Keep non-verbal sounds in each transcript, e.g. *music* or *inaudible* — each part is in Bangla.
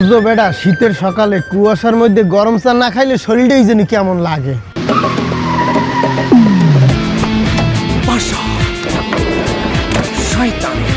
বুঝো বেটা শীতের সকালে কুয়াশার মধ্যে গরম চা না খাইলে শরীরটাই যেন কেমন লাগে শয়তানের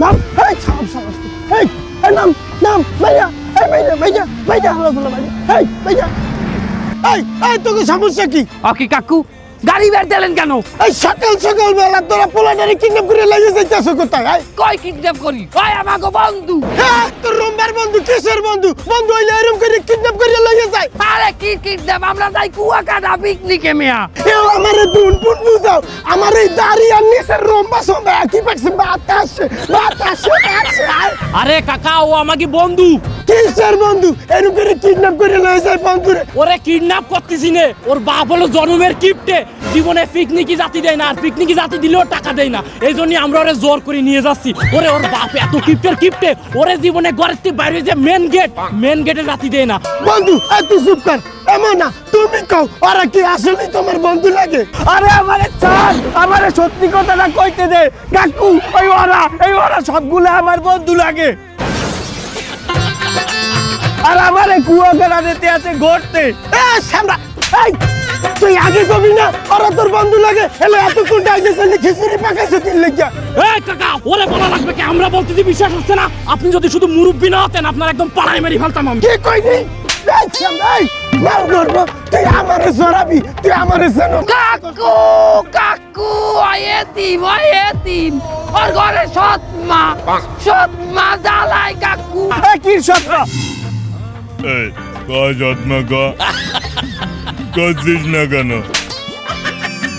নাম, এই সাপ সাপ এই এই নাম নাম ভাইয়া এই ভাইয়া ভাইয়া ভাইয়া হালা হালা ভাইয়া এই ভাইয়া এই এই, তোকে সমস্যা কি? অকি কাকু? গাড়ি বের দিলেন কেন? এই সকাল সকাল বেলা তোরা পোলাটারে কিডন্যাপ করে লাগিয়ে যাইতেছো কোথায় এই? কই কিডন্যাপ করি? ওই আমাকে বন্ধু? হ্যাঁ, তোর রোমবার বন্ধু কিসের বন্ধু? বন্ধু হইলে এরম করে কিডন্যাপ করে লইয়া যায়। আরে কি কিডন্যাপ আমরা যাই কুয়াকাটা পিকনিকে মিয়া। এও আমারে দুন পুন বুঝাও। আমার এই দাড়ি আর নিচের রোমবা সোমবা একই পাচ্ছে বাতাসে বাতাসে আরে কাকা ও আমাকে বন্ধু। কিসের বন্ধু? এরম করে কিডন্যাপ করে লইয়া যায় বন্ধুরে। ওরে কিডন্যাপ করতেছিনে ওর বাপ হলো জন্মের কিপটে। জীবনে পিকনিকি জাতি দেয় না, আর পিকনিকি জাতি দিলেও টাকা দেয় না। এই জন্য আমরা ওরে জোর করে নিয়ে যাচ্ছি। ওরে ওর বাপ এত কিপটের কিপটে, ওরে জীবনে ঘরের থেকে বাইরে যে মেন গেট মেন গেটে জাতি দেয় না। বন্ধু এত চুপ কর। না, তুমি কও কি আসলে তোমার বন্ধু লাগে আরে আমারে ছাড়, আমারে সত্যি কথাটা কইতে দে। কাকু, ওই ওরা, এই ওরা সবগুলো আমার বন্ধু লাগে। আর আমারে কুয়াকাটা দিতে আছে ঘুরতে। এ সামরা এই! তুই আগে কবি না ওরা তোর বন্ধু লাগে। এলে এতক্ষণ ডাইতেছে খিচুড়ি পাকাইছে তিন লেগা এই কাকা ওরে বলা লাগবে কি? আমরা বলতেছি বিশ্বাস হচ্ছে না। আপনি যদি শুধু মুরব্বি না হতেন আপনার একদম পাড়ায় মেরে ফেলতাম আমি। কি কইনি এই সামরা এই তুই আমারে সরাবি তুই আমারে জানো কাকু কাকু আয়েতিম আয়েতিম ওর ঘরে সৎ মা সৎ মা জ্বালায় কাকু। এ কি এই ক করছিস না কেন?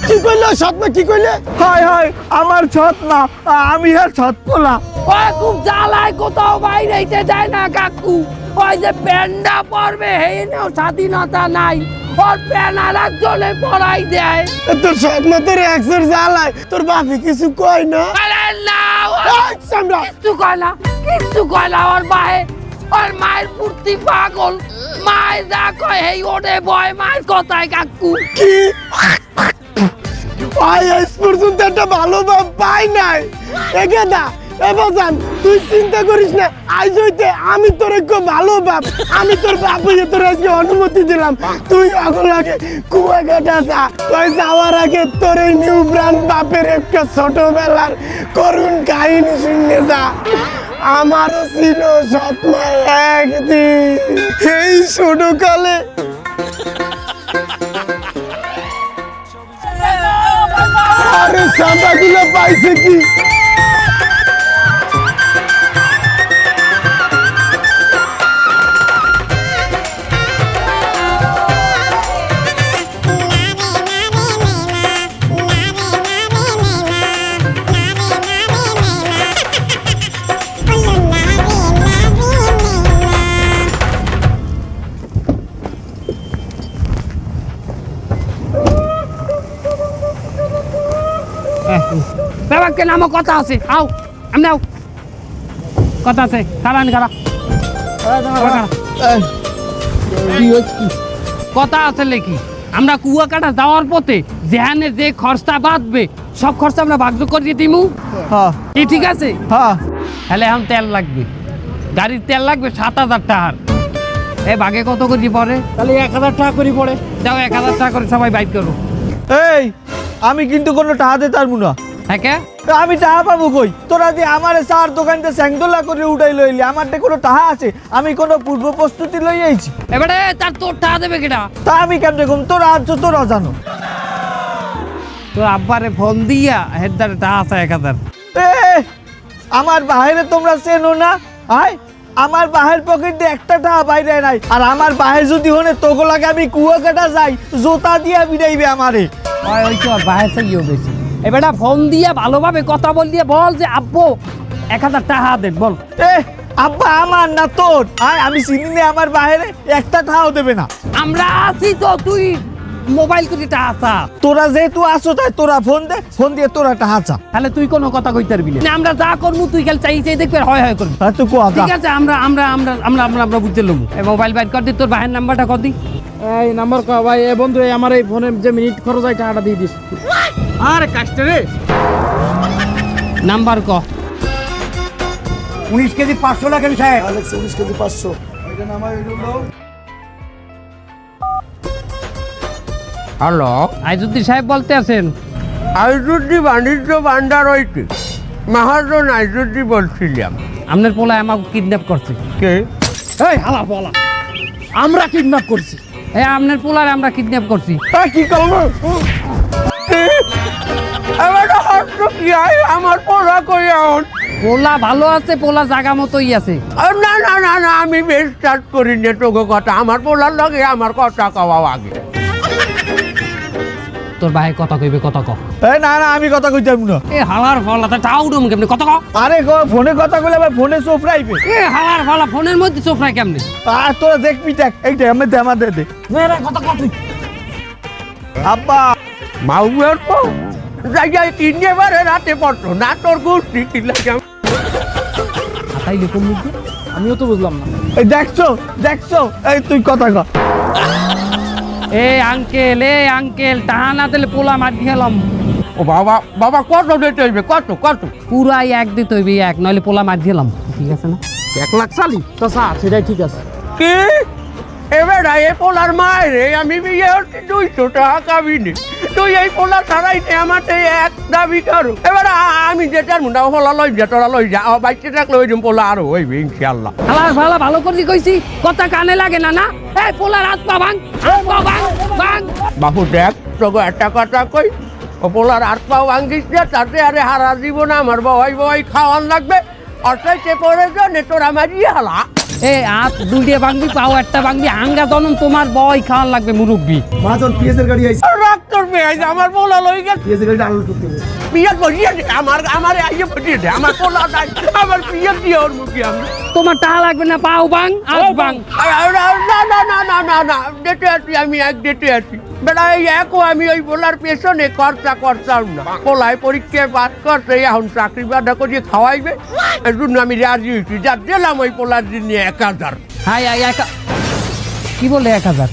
কি কইলে সৎমা কি কইলে? হয় হয় আমার সৎ না আমি আর সৎ পোলা ওই খুব জ্বালায় কোথাও বাইরেতে যায় না কাকু। ওই যে প্যান্ডা পরবে হেনেও স্বাধীনতা নাই। ওর প্যান আর একজনে পড়াই দেয়। তোর সৎমা তোর একসের জ্বালায় তোর বাপি কিছু কয় না? আরে না কিচ্ছু কয় না কিচ্ছু কয় না ওর মায়ে ওর মায়ের পূর্তি পাগল। মায়ের যা কয়, হেই ওরে বয়, মায়ের কথায় কাকু। কি? আই আজ পর্যন্ত একটা ভালো বাপ পাই নাই। একে দা এবাজান তুই চিন্তা করিস না। আজ হইতে আমি তোর একটু ভালো বাপ। আমি তোর বাপ হইয়ে তোর আজকে অনুমতি দিলাম। তুই এখন আগে কুয়াকাটা যা। তুই যাওয়ার আগে তোর এই নিউ ব্রান্ড বাপের একটা ছোটবেলার করুণ কাহিনী শুনে যা। আমারও ছিল স্বপ্ন একদিন। এই ছোটকালে আরে সাঁতাগুলো পাইছে কি? বাবাকে নামো কথা আছে। আও আমি আও কথা আছে খারান খারা কথা আছে লেখি আমরা কুয়াকাটা যাওয়ার পথে যেখানে যে খরচা বাঁধবে সব খরচা আমরা ভাগ্য করে দিয়ে দিমু? হ্যাঁ। কি ঠিক আছে? হ্যাঁ। তাহলে এখন তেল লাগবে। গাড়ির তেল লাগবে সাত হাজার টাকার। এ ভাগে কত করে পড়ে তাহলে এক হাজার টাকা করে পড়ে যাও এক হাজার টাকা করে সবাই বাইক করো। এই আমি কিন্তু কোনো টাকা দিতে পারব না। হ্যাঁ আমি পাবো কই? তোরা যে আমার চার দোকানতে স্যাংদোলা করে উঠাই লইলি আমার কোনো আছে? আমি কোনো পূর্ব প্রস্তুতি লই আইছি। এবারে তার তোর দেবে কেটা তা আমি কম? তোরা আছো তোরা জানো তোর আব্বারে ফোন দিয়া আছে এক হাজার। এ আমার বাহিরে তোমরা চেনো না? আয় আমার বাহের পকেটে একটা টাকা বাইরে নাই। আর আমার বাহে যদি হনে তোগো লাগে আমি কুয়াকাটা যাই জোতা দিয়া বিড়াইবে আমারে। ওই ওই তো বাইরে থেকেও বেশি এবারে ফোন দিয়ে ভালোভাবে কথা বল দিয়ে বল যে আব্বু এক হাজার টাকা দেন বল। এ আব্বা আমার না তোর। আয় আমি চিনি না আমার বাইরে একটা টাকাও দেবে না। আমরা আছি তো তুই মোবাইল করে টাকা চা। তোরা যেহেতু আসো তাই তোরা ফোন দে ফোন দিয়ে তোরা টাকা চা। তাহলে তুই কোনো কথা কইতে পারবি না। আমরা যা করব তুই খালি চাই চাই দেখবি হয় হয় করবি। তাই তো কোয়া যা। ঠিক আছে আমরা আমরা আমরা আমরা আমরা আমরা বুঝতে লমু এই মোবাইল বাইর কর দি তোর ভাইয়ের নাম্বারটা কর দি। এই নাম্বার ক ভাই। এ বন্ধু এই আমার এই ফোনে যে মিনিট খরচ হয় টাকাটা দিয়ে দিস। আরে কাস্টে রে নাম্বার ক। উনিশ কেজি পাঁচশো লাগেন সাহেব। হ্যালো। আইজুদ্দিন সাহেব বলতে আছেন। আইজুদ্দি বাণিজ্য ভান্ডার হইতে মহাজন আইজুদ্দি বলছিলাম। আপনার পোলা আমাকে কিডন্যাপ করছে। কে? এই হালা বলা আমরা কিডন্যাপ করছি। এই আপনার পোলার আমরা কিডন্যাপ করছি। কি করব কি আমার পড়া কই এখন পোলা ভালো আছে পোলা জাগা মতোই আছে। আর না না না না আমি বেশ স্টার্ট করি নে তোকে কথা। আমার পোলার লগে আমার কথা কওয়া আগে। তোর ভাই কথা কইবে কথা ক। এ না না আমি কথা কইতাম না। এ হালার ফলা তা টাউ ডুম কেমনে? কথা ক। আরে গো ফোনে কথা কইলে আবার ফোনে চোপড়াইবে এ হালার ফলা ফোনের মধ্যে চোখ নাই কেমনে? আর তোরা দেখবি দেখ এইটা আমি দে আমার দে দে। কথা ক তুই। আব্বা। মাউয়ের পো যাই যাই কিনে বারে রাতে পড়তো। না তোর গোষ্ঠী কি লাগে হাতাইলে কোন মুখ আমিও তো বুঝলাম না। এই দেখছ দেখছ এই তুই কথা কর এ আঙ্কেল এ আঙ্কেল টাহা না দিলে পোলা মার খেলাম ও বাবা বাবা কত দিতে হইবে? কত কত? পুরাই এক দিতে হইবে এক নইলে পোলা মার দিলাম ঠিক আছে না? এক লাখ চালি? তো স্যার সেটাই ঠিক আছে। কি? এবার এ পোলার মায়ের আমি বিয়ে হচ্ছি দুইশো টাকা কাবিনি তুই এই পোলা ছাড়াই আমার এই এক দাবি করো। এবার আমি যেটার মুন্ডা পোলা লই যা তোরা লই যা বাইতে থাকলে ওই দিন পোলা আরও হইবে ইনশাল্লাহ হালার ফালা ভালো করে কইছি কথা কানে লাগে না না? এই পোলার হাত পা ভাঙ হাত পা ভাঙ ভাঙ। বাপু দেখ তোকে একটা কথা কই পোলার হাত পাও ভাঙ্গিস না তাতে আরে হারা জীবন আমার বয় বয় খাওয়ান লাগবে। অর্থাৎ সে পরে নে তোরা মারিয়ে হালা। এ হাত দুইটা ভাঙবি পাও একটা ভাঙবি আঙ্গা জনম তোমার বই খাওয়ার লাগবে মুরব্বি। মাজন পিএসের গাড়ি আইছে। রাগ করবে আইছে আমার বলা লই গেছে। পিএসের গাড়ি আনলোড করতে হবে। পিয়াজ বসিয়ে আমার আমার আইয়ে বসিয়ে আমার বলা আমার পিয়াজ দিয়ে ওর মুখে আমি। তোমার টাকা লাগবে না পাও বাং আর- আর- আর- না না না না না না ডেটে আছি আমি এক ডেটে আছি। বেটা এই একও আমি ওই পোলার পেছনে খরচা করতাম না। পোলায় পরীক্ষায় পাস করছে এখন চাকরি বাধা করিয়ে খাওয়াইবে। এর জন্য আমি রাজি হয়েছি। যা দিলাম ওই পোলার দিন এক হাজার। হাই হাই এক কি বলে এক হাজার?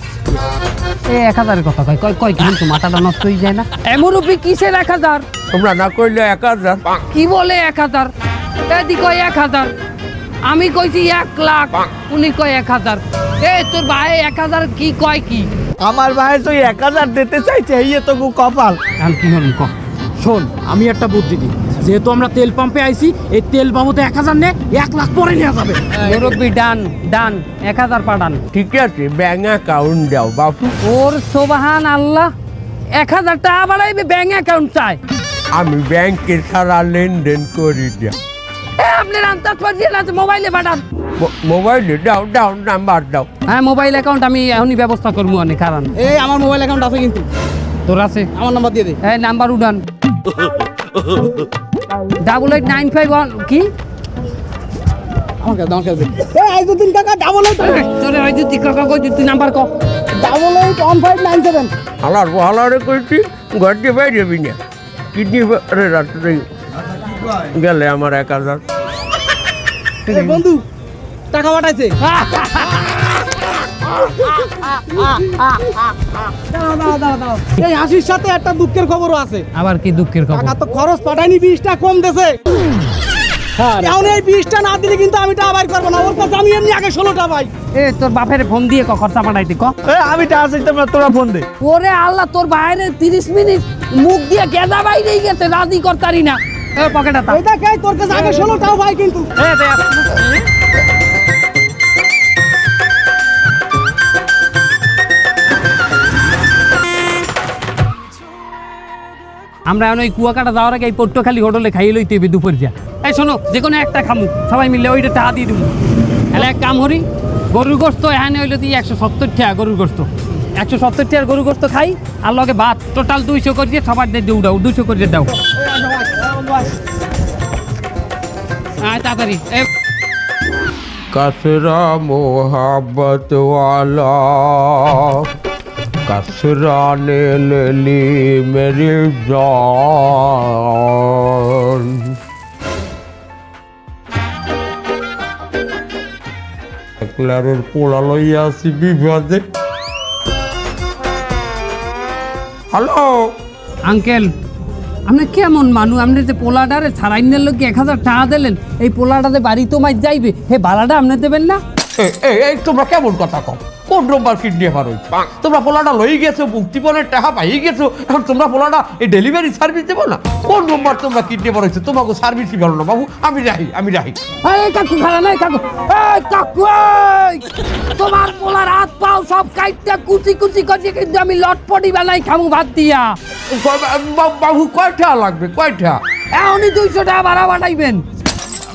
এ এক হাজারের কথা কয় কয় কয় কিন্তু মাথাটা নষ্ট হয়ে যায় না। এমরুপি কিসের এক হাজার? তোমরা না কইলে এক হাজার। কি বলে এক হাজার? এদি কয় এক হাজার। আমি কইছি এক লাখ উনি কয় এক হাজার। এ তোর ভাই এক হাজার কি কয় কি? আমার ভাই তো এক হাজার দিতে চাইছে এই তো গো কপাল। এখন কি হল ক? শোন আমি একটা বুদ্ধি দিই। যেহেতু আমরা তেল পাম্পে আইছি এই তেল পাম্পতে এক হাজার নে এক লাখ পরে নেওয়া যাবে। মুরব্বি ডান ডান এক হাজার পাঠান। ঠিক আছে ব্যাঙ্ক অ্যাকাউন্ট দাও বাপু। ওর সোবাহান আল্লাহ এক হাজার টাকা বাড়াইবে ব্যাংক অ্যাকাউন্ট চাই আমি ব্যাংকে সারা লেনদেন করি দিয়া। আপনার আছে মোবাইলে পাঠান। মো- মোবাইলে দাও দাও নাম্বার দাও। হ্যাঁ মোবাইল অ্যাকাউন্ট আমি এখনই ব্যবস্থা করব অনেক কারণ। এই আমার মোবাইল অ্যাকাউন্ট আছে কিন্তু। তোর আছে? আমার নাম্বার দিয়ে দে। এই নাম্বার উড়ান double eight nine five one কি? আমার কাছে আমার কাছে এই আইজুদ্দিন কাকা ডাবল এইট তোর ওই যে তুই কাকা কই তুই নাম্বার ক? Double eight one five nine seven হালার হালারে কইছি ঘর দিয়ে বাইরে যাবি না। কিডনি রাত্রে গেলে আমার এক হাজার। বন্ধু টাকা পাঠাইছে। এই হাসির সাথে একটা দুঃখের খবরও আছে। আবার কি দুঃখের খবর? টাকা তো খরচ পাঠায়নি বিশটা কম দেছে। এখন এই বিশটা না দিলে কিন্তু আমি টাকা বাইর করব না। ওর কাছে আমি এমনি আগে ষোলোটা পাই। এ তোর বাপের ফোন দিয়ে ক খরচা পাঠাইতে ক? আমি টাকা তোরা ফোন দে। ওরে আল্লাহ তোর বাইরে তিরিশ মিনিট মুখ দিয়ে গেদা বাইরেই গেছে রাজি করতারি না। পকেটে তোর কাছে আগে কিন্তু। এ আমরা এখন ওই কুয়াকাটা যাওয়ার আগে এই পট্টখালি হোটেলে খাইয়ে লইতে হবে দুপুর যা। এই শোনো যে কোনো একটা খামু। সবাই মিলে ওইটা টাকা দিয়ে দেবো তাহলে এক কাম করি গরুর গোস্ত এখানে হইল তুই একশো সত্তর টাকা গরুর গোস্ত। একশো সত্তর টাকার গরুর গোস্ত খাই আর লগে ভাত টোটাল দুইশো করে দিয়ে সবার দিয়ে উঠাও দুশো করে দাও। আয় তাড়াতাড়ি এ कसरा मोहब्बत वाला कसरा ने ले ली मेरी जान একলারের পোড়া লইয়া আসি বিবাদে হ্যালো আঙ্কেল আপনি কেমন মানু? আপনি যে পোলাডারে সারাইনের লোক এক হাজার টাকা দিলেন, এই পোলাটাতে বাড়ি তোমায় যাইবে। হে, ভাড়াটা আপনি দেবেন না? এই তোমরা কেমন কথা কও? কোন রোববার কিডনি হার হইছে? তোমরা পোলাটা লই গেছো মুক্তিপণের টাকা পাই গেছো এখন তোমরা পোলাটা এই ডেলিভারি সার্ভিস দেবো না? কোন রোববার তোমরা কিডনি হার হইছে? তোমাকে সার্ভিসই ভালো না বাবু। আমি রাহি আমি রাহি। কাকু খালা নাই কাকু। এই কাকু তোমার পোলার হাত পাও সব কাইটটা কুচি কুচি করছে কিন্তু আমি লটপটি বেলায় খামু ভাত দিয়া। বাবু কয়টা লাগবে? কয়টা এখনই দুইশো টাকা ভাড়া বানাইবেন।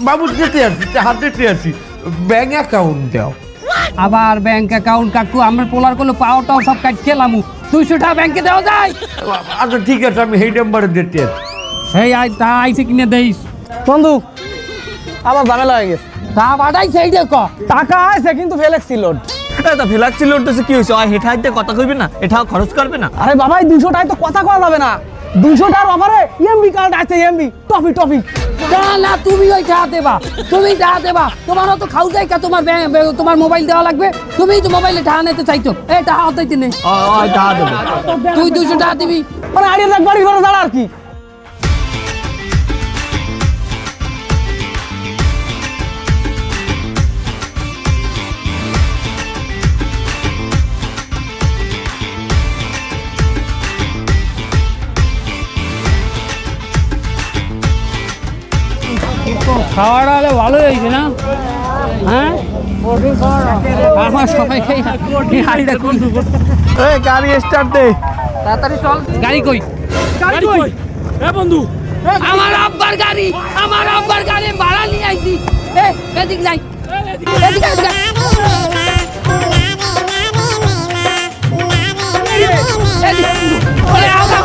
বাবু যেতে আছি হাত যেতে আছি ব্যাংক অ্যাকাউন্ট দাও। আবার ব্যাংক অ্যাকাউন্ট কাকু আমার পোলারগুলো পাওয়াটাও সব কাট খেলামু। দুইশো টাকা ব্যাংকে দেওয়া যায়। আচ্ছা ঠিক আছে আমি এই নাম্বারে আছি এই আই তা আইসে কিনে দেইস। বন্ধু আমার ঝামেলা হয়ে গেছে। তা বাড়াইছে এই দেখো। টাকা আছে কিন্তু ফেলেক্সি লোড। এটা ফেলাক্সি লোড তো কি হয়েছে আর হেঠা হাইতে কথা কইবে না? এটা খরচ করবে না? আরে বাবা এই দুশো টাকায় তো কথা কওয়া যাবে না। দুশো টাকার অফারে ইএমবি কার্ড আছে ইএমবি টপি টপি না না তুমি ওই টাকা দেবা তুমি টাকা দেবা তোমার তো খাও যাই কা তোমার তোমার মোবাইল দেওয়া লাগবে। তুমি তো মোবাইলে টাকা নিতে চাইছো। এই টাকা হতাইতে নেই। তুই দুইশো টাকা দিবি। মানে আড়িয়ে দেখ বাড়ি ঘরে দাঁড়া আর কি। আমার সবাইকে গাড়িটা কোন এই গাড়ি স্টার্ট দে। তাড়াতাড়ি চল। গাড়ি কই? গাড়ি কই? এ বন্ধু আমার আব্বার গাড়ি আমার আব্বার গাড়ি ভাড়া নিয়ে আইছি। এ এদিক যাই। এদিক আই, এদিক আই। এদিক। ওরে, আবার।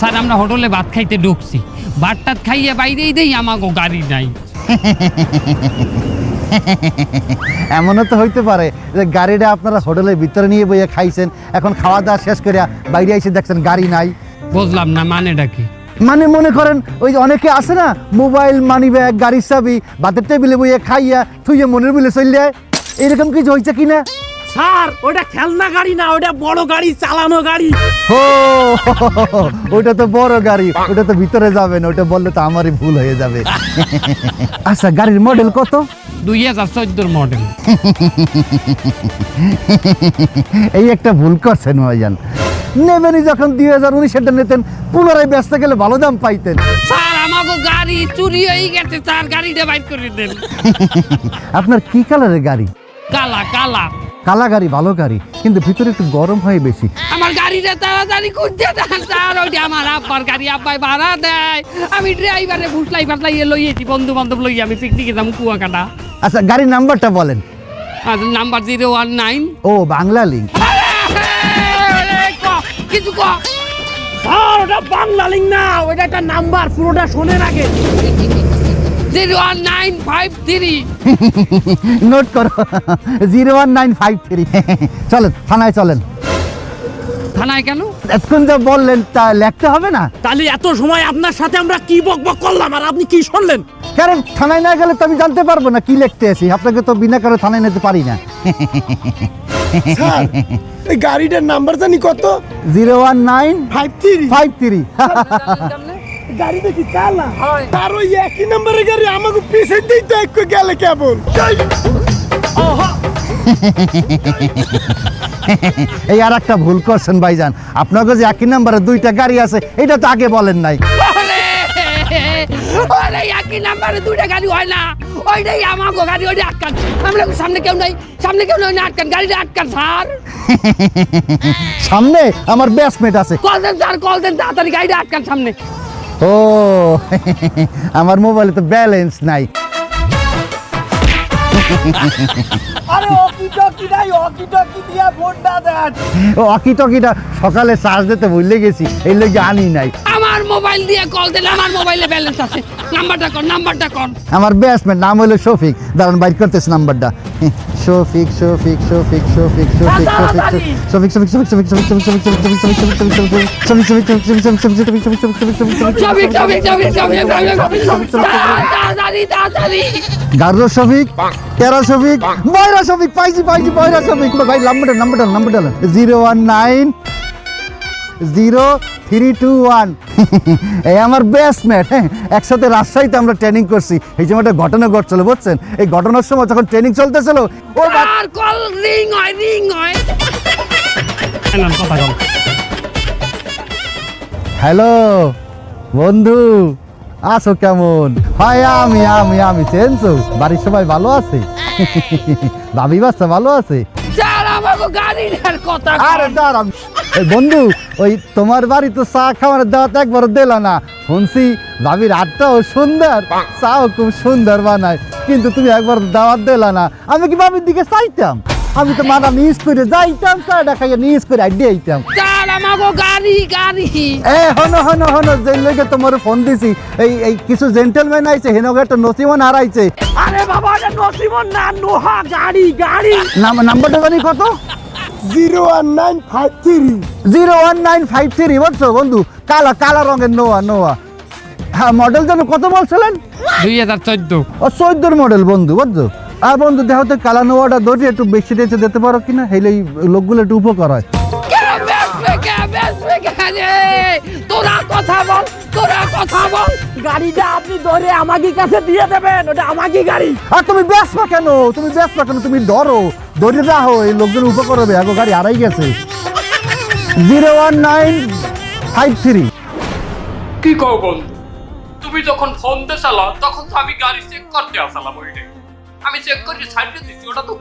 স্যার আমরা হোটেলে ভাত খাইতে ঢুকছি। ভাত টাত খাইয়ে বাইরেই দেই আমাকে গাড়ি নাই। *laughs* এমনও তো হইতে পারে যে গাড়িটা আপনারা হোটেলের ভিতরে নিয়ে বইয়ে খাইছেন এখন খাওয়া দাওয়া শেষ করে বাইরে এসে দেখছেন গাড়ি নাই। বুঝলাম না মানেটা কি? মানে মনে করেন ওই যে অনেকে আছে না মোবাইল মানি ব্যাগ গাড়ির চাবি বাতের টেবিলে বইয়ে খাইয়া থুইয়ে মনের বিলে চল যায় এরকম কিছু হয়েছে কিনা? স্যার ওটা খেলনা গাড়ি না ওটা বড় গাড়ি চালানো গাড়ি। ও ওটা তো বড় গাড়ি ওটা তো ভিতরে যাবে না ওটা বললে তো আমারই ভুল হয়ে যাবে। আচ্ছা গাড়ির মডেল কত? দুই হাজার চোদ্দোর মডেল এই একটা ভুল করছেন ভাইজান। নেবেনই যখন দুই হাজার উনিশেরটা নিতেন পুনরায় ব্যস্ত গেলে ভালো দাম পাইতেন। স্যার আমাকে গাড়ি চুরি হয়ে গেছে স্যার গাড়িটা বাইর করে দেন। আপনার কি কালারের গাড়ি? কালা কালা। কালা গাড়ি ভালো গাড়ি কিন্তু ভিতরে একটু গরম হয় বেশি। আমার গাড়িটা তাড়াতাড়ি খুঁজতে দেন স্যার ওইটা আমার আব্বার গাড়ি আব্বাই ভাড়া দেয়। আমি ড্রাইভারে ফুসলাই ফাসলাই লইয়েছি বন্ধু বান্ধব লই আমি পিকনিকে যাব কুয়াকাটা। আচ্ছা গাড়ির নাম্বারটা বলেন। আর নাম্বার জিরো ওয়ান নাইন। ও বাংলা লিঙ্ক কিছু ক। স্যার ওটা বাংলা লিঙ্ক না ওটা একটা নাম্বার পুরোটা শোনেন আগে। Zero one nine five three. *laughs* Note করো zero one nine five three. *laughs* চলেন থানায় চলেন। থানায় কেন? এতক্ষণ যা বললেন তা লিখতে হবে না? তাহলে এত সময় আপনার সাথে আমরা কি বকবক করলাম আর আপনি কি শুনলেন? কারণ থানায় না গেলে তো আমি জানতে পারব না কি লিখতে আছি। আপনাকে তো বিনা কারও থানায় নিতে পারি না। *laughs* এই গাড়িটার নাম্বার জানি কত? Zero one nine five three. Five three. তার ওই একই নাম্বারের গাড়ি আমাকে পিছিয়ে দিই তো একটু গেলে কেবল। এই আর একটা ভুল করছেন ভাইজান। আপনাকে যে একই নাম্বারে দুইটা গাড়ি আছে এটা তো আগে বলেন নাই। আরে একই নাম্বারে দুইটা গাড়ি হয় না। ওইটাই আমাকে গাড়ি ওইটা আটকান। আমরা সামনে কেউ নাই সামনে কেউ নাই না আটকান। গাড়িটা আটকান স্যার। সামনে আমার ব্যাসমেট আছে। কল দেন স্যার কল দেন তাড়াতাড়ি গাড়িটা আটকান সামনে। ও আমার মোবাইলে তো ব্যালেন্স নাই। সকালে চার্জ দিতে ভুলে গেছি এই লোক আনি নাই। আমার মোবাইল দিয়ে কল দিলে আমার মোবাইলে ব্যালেন্স আছে। নাম্বারটা কর নাম্বারটা কর। আমার ব্যাটসম্যান নাম হলো শফিক। দাঁড়ান বাইর করতেছে নাম্বারটা শফিক শফিক শফিক শফিক শফিক শফিক শফিক শফিক শফিক শফিক শফিক শফিক গার্র শফিক তেরা শফিক ময়রা শফিক পাইছি পাইছি ময়রা শফিক ভাই নাম্বারটা নাম্বারটা নাম্বারটা zero one nine zero three two one. *laughs* এই আমার বেস্টমেট হ্যাঁ? একসাথে রাজশাহীতে আমরা ট্রেনিং করছি। এই যে একটা ঘটনা ঘটছিল বুঝছেন? এই ঘটনার সময় যখন ট্রেনিং চলতেছিল ও কল রিং হয় রিং হয়। হ্যালো বন্ধু আছো কেমন? হয় আমি আমি আমি চেনছো বাড়ির সবাই ভালো আছে? *laughs* ভাবি বাচ্চা ভালো আছে? গাড়িটার কথা আরে বন্ধু, ওই তোমার বাড়ি তো চা খাওয়ার দাওয়াত একবার দিল না। শুনছি ভাবির হাতটাও সুন্দর, চাও খুব সুন্দর বানায়, কিন্তু তুমি একবার দাওয়াত দিলা না। আমি কি ভাবির দিকে চাইতাম? আমি তো মানা নিজ করে যাইতাম চাটা খাইয়ে নিজ করে আইডিয়া আইতাম স্যার আমাকে গাড়ি গাড়ি। এ হনো হনো হনো যে লোকে তোমার ফোন দিছি এই এই কিছু জেন্টেলম্যান আইছে হেনগে একটা নসিমন হারাইছে। আরে বাবা এটা নসিমন না নোহা গাড়ি গাড়ি। নাম নাম্বারটা জানি কত? Zero one nine five three. Zero one nine five three বুঝছ বন্ধু? কালা কালা রঙের নোয়া নোয়া। হ্যাঁ মডেল যেন কত বলছিলেন? দুই হাজার চোদ্দ। ও চোদ্দোর মডেল বন্ধু বুঝছ? আর বন্ধু দেখো তো কালা নোয়াটা ধরি একটু বেশি রেটে দিতে পারো কিনা? হেলে এই লোকগুলো একটু উপকার হয়। তোরা কথা বল তোরা কথা বল। গাড়িটা আপনি ধরে আমাকে কাছে দিয়ে দেবেন ওটা আমাকে গাড়ি। আর তুমি ব্যস্ত কেন? তুমি ব্যস্ত কেন? তুমি ডরো ধরে রাখো এই লোকজন উপকার হবে। আগো গাড়ি হারাই গেছে। Zero one nine five three. কি কও বন্ধু? তুমি যখন ফোন তখন তো আমি গাড়ি চেক করতে আসালাম ওইটাই। আমি চেক করে ছাড়িয়ে দিচ্ছি ওটা তো